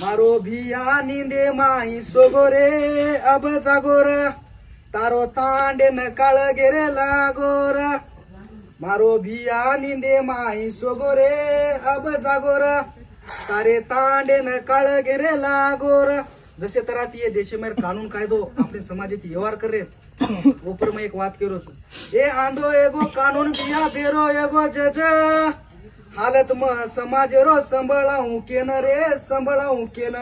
मारो भिया निंदे माई सोगोरे अब जागोर। तारो तांडे न काळ गेरे लागोर। मारो भिया निंदे माई सोगोरे अब जागोर। तारे तांडे न काळ गेरे लागोर। जसे तर ये देशमेर कानून कायदो आपले समाजात व्यवहार करे। ऊपर में एक वाद करो ए आंदो एगो कानून बिया बेरो एगो जजा। हालत म समाज रो संभळाऊ केन रे संभळाऊ केन?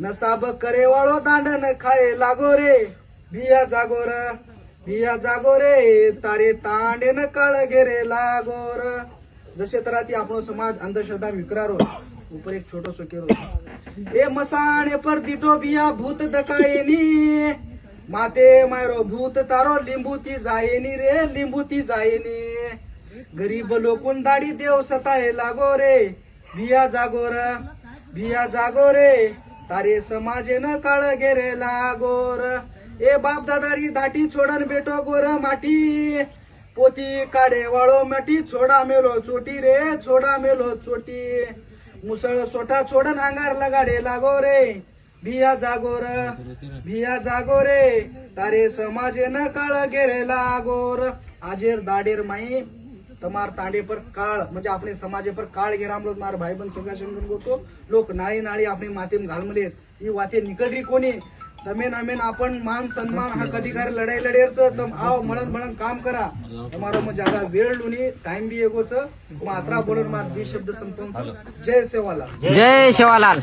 नसाब करे वाळो दांडन खाय लागो रे. बिया जागोर बिया जागो रे. तारे तांडेन काळ घेरे लागोर जसे तर ती आपण समाज अंधश्रद्धा विकरारो. उपर एक छोटो सो केरो. ए मसाणे पर दिटो बिया भूत दकायनी. माते मायरो भूत तारो लिंबू ती जायनी रे लिंबू ती जायनी. गरीब लोकून दाढी देव सताय लागो रे. बिया जागोर बिया जागो रे. तारे समाजेन काळ गेरे लागोर ए बाप दादारी दाटी छोडन बेटो गोर माटी. पोती काढे वाळो माटी छोडा मेलो छोटी रे छोडा मेलो छोटी मुसळ सोटा छोडन अंगार लगाडे लागो रे. भिया जागोर भिया जागो रे. तारे समाजेन काळ गेरे लागोर आजेर दाडेर माई તમાર તાંડે પર કાળ म्हणजे આપણે સમાજે પર કાળ घेरामलो मार भाई बन सगळा शंकर गोतो लोक नाळी नाळी आपली मातीम घालमलेस ही वाते निकळरी कोणी तमेन अमेन आपण मान सन्मान हा कधी काय लढाई लढेरच तम आव म्हणत म्हणत काम करा તમારો मग ज्यादा वेळ लुनी टाइम बी एकोच मात्रा बोलून मार दी शब्द संपवून जय सेवाला जय शिवालाल